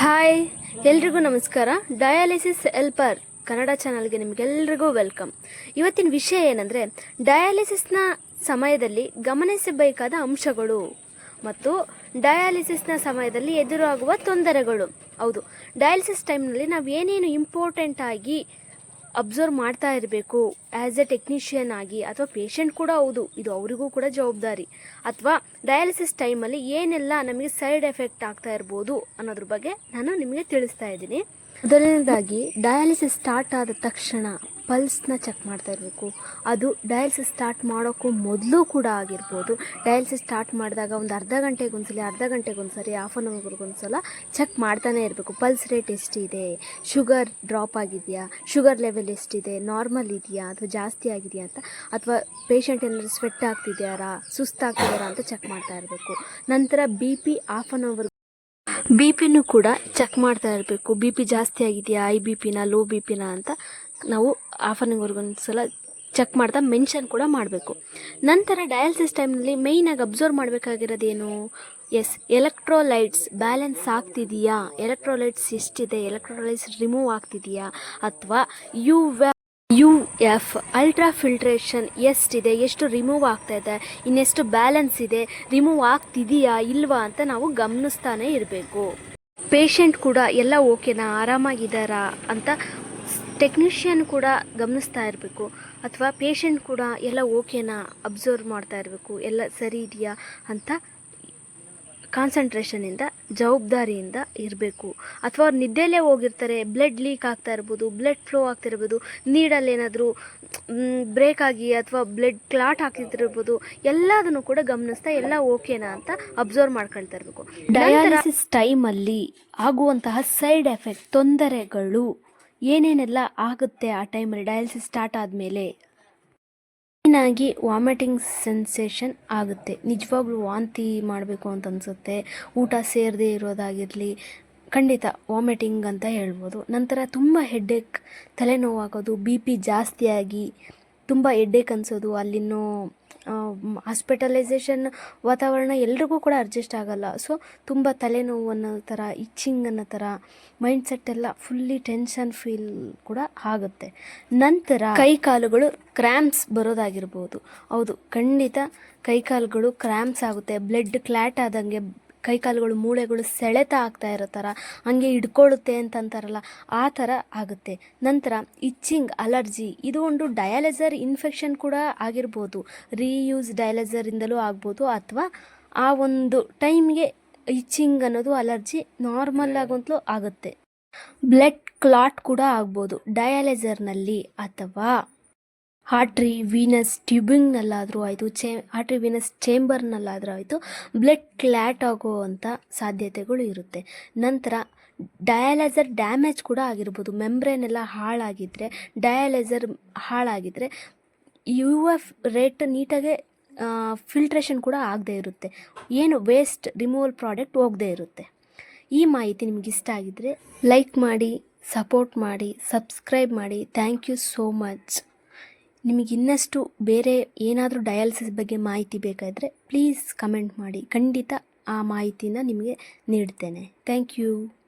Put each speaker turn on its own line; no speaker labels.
Hi, ಎಲ್ರಿಗೂ ನಮಸ್ಕಾರ. Dialysis helper Kannada ಚಾನಲ್ಗೆ ನಿಮಗೆಲ್ರಿಗೂ ವೆಲ್ಕಮ್. ಇವತ್ತಿನ ವಿಷಯ ಏನಂದರೆ, ಡಯಾಲಿಸಿಸ್ನ ಸಮಯದಲ್ಲಿ ಗಮನಿಸಬೇಕಾದ ಅಂಶಗಳು ಮತ್ತು ಡಯಾಲಿಸಿಸ್ನ ಸಮಯದಲ್ಲಿ ಎದುರಾಗುವ ತೊಂದರೆಗಳು. ಹೌದು, ಡಯಾಲಿಸಿಸ್ ಟೈಮ್ನಲ್ಲಿ ನಾವು ಏನೇನು ಇಂಪಾರ್ಟೆಂಟ್ ಆಗಿ ಅಬ್ಸರ್ವ್ ಮಾಡ್ತಾ ಇರಬೇಕು ಆ್ಯಸ್ ಎ ಟೆಕ್ನಿಷಿಯನ್ ಆಗಿ ಅಥವಾ ಪೇಷಂಟ್ ಕೂಡ ಹೌದು. ಇದು ಅವರಿಗೂ ಕೂಡ ಜವಾಬ್ದಾರಿ. ಅಥವಾ ಡಯಾಲಿಸಿಸ್ ಟೈಮಲ್ಲಿ ಏನೆಲ್ಲ ನಮಗೆ ಸೈಡ್ ಎಫೆಕ್ಟ್ ಆಗ್ತಾ ಇರ್ಬೋದು ಅನ್ನೋದ್ರ ಬಗ್ಗೆ ನಾನು ನಿಮಗೆ ತಿಳಿಸ್ತಾ ಇದ್ದೀನಿ. ಮೊದಲನೇದಾಗಿ ಡಯಾಲಿಸಿಸ್ ಸ್ಟಾರ್ಟ್ ಆದ ತಕ್ಷಣ ಪಲ್ಸ್ನ ಚೆಕ್ ಮಾಡ್ತಾ ಇರಬೇಕು. ಅದು ಡಯಾಲಿಸಿಸ್ ಸ್ಟಾರ್ಟ್ ಮಾಡೋಕ್ಕೂ ಮೊದಲು ಕೂಡ ಆಗಿರ್ಬೋದು. ಡಯಾಲಿಸಿಸ್ ಸ್ಟಾರ್ಟ್ ಮಾಡಿದಾಗ ಒಂದು ಅರ್ಧ ಗಂಟೆಗೊಂದ್ಸಲ ಅರ್ಧ ಗಂಟೆಗೆ ಒಂದ್ಸರಿ ಹಾಫ್ ಆನ್ ಅವರ್ಗೆ ಒಂದ್ಸಲ ಚೆಕ್ ಮಾಡ್ತಾನೆ ಇರಬೇಕು. ಪಲ್ಸ್ ರೇಟ್ ಎಷ್ಟಿದೆ? ಶುಗರ್ ಡ್ರಾಪ್ ಆಗಿದೆಯಾ? ಶುಗರ್ ಲೆವೆಲ್ ಎಷ್ಟಿದೆ? ನಾರ್ಮಲ್ ಇದೆಯಾ ಅಥವಾ ಜಾಸ್ತಿ ಆಗಿದೆಯಾ ಅಂತ? ಅಥವಾ ಪೇಷಂಟ್ ಏನಾದರೂ ಸ್ವೆಟ್ ಆಗ್ತಿದೆಯಾರಾ? ಸುಸ್ತಾಗ್ತಿದಾರಾ ಅಂತ ಚೆಕ್ ಮಾಡ್ತಾ ಇರಬೇಕು. ನಂತರ B P half an hour B ಪಿನೂ ಕೂಡ ಚೆಕ್ ಮಾಡ್ತಾ ಇರಬೇಕು. ಬಿ ಪಿ ಜಾಸ್ತಿ ಆಗಿದೆಯಾ? ಐ ಬಿ ಪಿನ ಲೋ ಬಿ ಪಿನ ಅಂತ ನಾವು ಹಾಫ್ ಆನ್ ಅವರ್ಗೆ ಸಲ ಚೆಕ್ ಮಾಡ್ತಾ ಮೆನ್ಷನ್ ಕೂಡ ಮಾಡಬೇಕು. ನಂತರ ಡಯಾಲಿಸಿಸ್ ಟೈಮ್ನಲ್ಲಿ ಮೇಯ್ನಾಗಿ ಅಬ್ಸರ್ವ್ ಮಾಡಬೇಕಾಗಿರೋದೇನು? ಎಸ್ ಎಲೆಕ್ಟ್ರೋಲೈಟ್ಸ್ ಬ್ಯಾಲೆನ್ಸ್ ಆಗ್ತಿದೆಯಾ? ಎಲೆಕ್ಟ್ರೋಲೈಟ್ಸ್ ಎಷ್ಟಿದೆ? ಎಲೆಕ್ಟ್ರೋಲೈಟ್ಸ್ ರಿಮೂವ್ ಆಗ್ತಿದೆಯಾ? ಅಥವಾ U U F ultra filtration ಎಷ್ಟಿದೆ? ಎಷ್ಟು ರಿಮೂವ್ ಆಗ್ತಾ ಇದೆ? ಇನ್ನೆಷ್ಟು ಬ್ಯಾಲೆನ್ಸ್ ಇದೆ? ರಿಮೂವ್ ಆಗ್ತಿದೆಯಾ? ಇಲ್ವಾ ಅಂತ ನಾವು ಗಮನಿಸ್ತಾನೆ ಇರಬೇಕು. ಪೇಷಂಟ್ ಕೂಡ ಎಲ್ಲ ಓಕೆನಾ ಆರಾಮಾಗಿದ್ದಾರಾ? ಅಂತ ಟೆಕ್ನಿಷಿಯನ್ ಕೂಡ ಗಮನಿಸ್ತಾ ಇರಬೇಕು. ಅಥವಾ ಪೇಷಂಟ್ ಕೂಡ ಎಲ್ಲ ಓಕೆನಾ ಅಬ್ಸರ್ವ್ ಮಾಡ್ತಾ ಇರಬೇಕು. ಎಲ್ಲ ಸರಿ ಇದೆಯಾ ಅಂತ ಕಾನ್ಸಂಟ್ರೇಷನಿಂದ ಜವಾಬ್ದಾರಿಯಿಂದ ಇರಬೇಕು. ಅಥವಾ ಅವ್ರು ನಿದ್ದೆಯಲ್ಲೇ ಹೋಗಿರ್ತಾರೆ ಬ್ಲಡ್ ಲೀಕ್ ಆಗ್ತಾ ಇರ್ಬೋದು ಬ್ಲಡ್ ಫ್ಲೋ ಆಗ್ತಿರ್ಬೋದು ನೀಡಲ್ಲಿ ಏನಾದರೂ ಬ್ರೇಕ್ ಆಗಿ ಅಥವಾ ಬ್ಲಡ್ ಕ್ಲಾಟ್ ಆಗ್ತಿರ್ಬೋದು, ಎಲ್ಲದನ್ನು ಕೂಡ ಗಮನಿಸ್ತಾ ಎಲ್ಲ ಓಕೆನಾ ಅಂತ ಅಬ್ಸರ್ವ್ ಮಾಡ್ಕೊಳ್ತಾ ಇರಬೇಕು. ಡಯಾಲಿಸಿಸ್ ಟೈಮಲ್ಲಿ ಆಗುವಂತಹ ಸೈಡ್ ಎಫೆಕ್ಟ್ ತೊಂದರೆಗಳು ಏನೇನೆಲ್ಲ ಆಗುತ್ತೆ ಆ ಟೈಮಲ್ಲಿ ಡಯಾಲಿಸಿಸ್ ಸ್ಟಾರ್ಟ್ ಆದಮೇಲೆ? ಮೇನಾಗಿ ವಾಮಿಟಿಂಗ್ ಸೆನ್ಸೇಷನ್ ಆಗುತ್ತೆ. ನಿಜವಾಗ್ಲೂ ವಾಂತಿ ಮಾಡಬೇಕು ಅಂತ ಅನಿಸುತ್ತೆ. ಊಟ ಸೇರದೇ ಇರೋದಾಗಿರಲಿ, ಖಂಡಿತ ವಾಮಿಟಿಂಗ್ ಅಂತ ಹೇಳ್ಬೋದು. ನಂತರ ತುಂಬ ಹೆಡ್ಡೇಕ್ ತಲೆನೋವಾಗೋದು, ಬಿ ಪಿ ಜಾಸ್ತಿಯಾಗಿ ತುಂಬ ಹೆಡ್ಡೇಕ್ ಅನಿಸೋದು, ಅಲ್ಲಿನೋ ಹಾಸ್ಪಿಟಲೈಸೇಷನ್ ವಾತಾವರಣ ಎಲ್ರಿಗೂ ಕೂಡ ಅಡ್ಜಸ್ಟ್ ಆಗಲ್ಲ. ಸೊ ತುಂಬ ತಲೆನೋವು ಅನ್ನೋ ಥರ ಇಚ್ಚಿಂಗ್ ಅನ್ನೋ ಥರ ಮೈಂಡ್ ಸೆಟ್ ಎಲ್ಲ ಫುಲ್ಲಿ ಟೆನ್ಷನ್ ಫೀಲ್ ಕೂಡ ಆಗುತ್ತೆ. ನಂತರ ಕೈ ಕಾಲುಗಳು ಕ್ರ್ಯಾಂಪ್ಸ್ ಬರೋದಾಗಿರ್ಬೋದು. ಹೌದು, ಖಂಡಿತ ಕೈ ಕಾಲುಗಳು ಕ್ರ್ಯಾಂಪ್ಸ್ ಆಗುತ್ತೆ. ಬ್ಲಡ್ ಕ್ಲ್ಯಾಟ್ ಆದಂಗೆ ಕೈಕಾಲುಗಳು, ಮೂಳೆಗಳು ಸೆಳೆತ ಆಗ್ತಾ ಇರೋ ಥರ ಹಂಗೆ ಹಿಡ್ಕೊಳ್ಳುತ್ತೆ ಅಂತಂತಾರಲ್ಲ, ಆ ಥರ ಆಗುತ್ತೆ. ನಂತರ ಇಚ್ಚಿಂಗ್ ಅಲರ್ಜಿ ಇದು ಒಂದು ಡಯಾಲೈಸರ್ ಇನ್ಫೆಕ್ಷನ್ ಕೂಡ ಆಗಿರ್ಬೋದು. ರೀಯೂಸ್ ಡಯಾಲೈಸರಿಂದಲೂ ಆಗ್ಬೋದು, ಅಥವಾ ಆ ಒಂದು ಟೈಮ್ಗೆ ಇಚ್ಚಿಂಗ್ ಅನ್ನೋದು ಅಲರ್ಜಿ ನಾರ್ಮಲ್ ಆಗಂತಲೂ ಆಗುತ್ತೆ. ಬ್ಲಡ್ ಕ್ಲಾಟ್ ಕೂಡ ಆಗ್ಬೋದು ಡಯಾಲೈಸರ್ನಲ್ಲಿ ಅಥವಾ ಆರ್ಟ್ರಿ ವೀನಸ್ ಟ್ಯೂಬಿಂಗ್ನಲ್ಲಾದರೂ ಆಯಿತು ಚೇ ಆರ್ಟ್ರಿ ವೀನಸ್ ಚೇಂಬರ್ನಲ್ಲಾದರೂ ಆಯಿತು ಬ್ಲಡ್ ಕ್ಲ್ಯಾಟ್ ಆಗುವಂಥ ಸಾಧ್ಯತೆಗಳು ಇರುತ್ತೆ. ನಂತರ ಡಯಾಲೈಸರ್ ಡ್ಯಾಮೇಜ್ ಕೂಡ ಆಗಿರ್ಬೋದು. ಮೆಂಬ್ರೇನ್ ಎಲ್ಲ ಹಾಳಾಗಿದ್ದರೆ ಡಯಾಲೈಸರ್ ಹಾಳಾಗಿದ್ದರೆ ಯು ಎಫ್ ರೇಟ್ ನೀಟಾಗೆ ಫಿಲ್ಟ್ರೇಷನ್ ಕೂಡ ಆಗದೇ ಇರುತ್ತೆ. ಏನು ವೇಸ್ಟ್ ರಿಮೂವಲ್ ಪ್ರಾಡಕ್ಟ್ ಹೋಗದೇ ಇರುತ್ತೆ. ಈ ಮಾಹಿತಿ ನಿಮ್ಗೆ ಇಷ್ಟ ಆಗಿದ್ದರೆ ಲೈಕ್ ಮಾಡಿ ಸಪೋರ್ಟ್ ಮಾಡಿ ಸಬ್ಸ್ಕ್ರೈಬ್ ಮಾಡಿ. ಥ್ಯಾಂಕ್ ಯು ಸೋ ಮಚ್ ನಿಮಗೆ ಇನ್ನಷ್ಟು ಬೇರೆ ಏನಾದರೂ ಡಯಾಲಿಸಿಸ್ ಬಗ್ಗೆ ಮಾಹಿತಿ ಬೇಕಾದರೆ ಪ್ಲೀಸ್ ಕಮೆಂಟ್ ಮಾಡಿ. ಖಂಡಿತ ಆ ಮಾಹಿತಿನ ನಿಮಗೆ ನೀಡ್ತೇನೆ. Thank you.